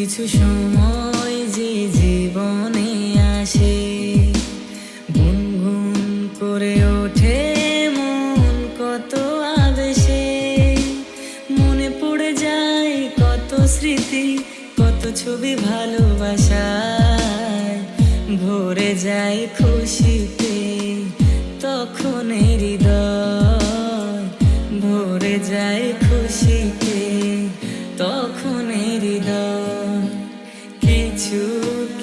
কিছু সময় যে জীবনে আসে, গুনগুন করে ওঠে মন কত আবেশে। মনে পড়ে যায় কত স্মৃতি, কত ছবি ভালোবাসায়। ভরে যায় খুশিতে তখন হৃদয়। ভরে যায় খুশিতে তখন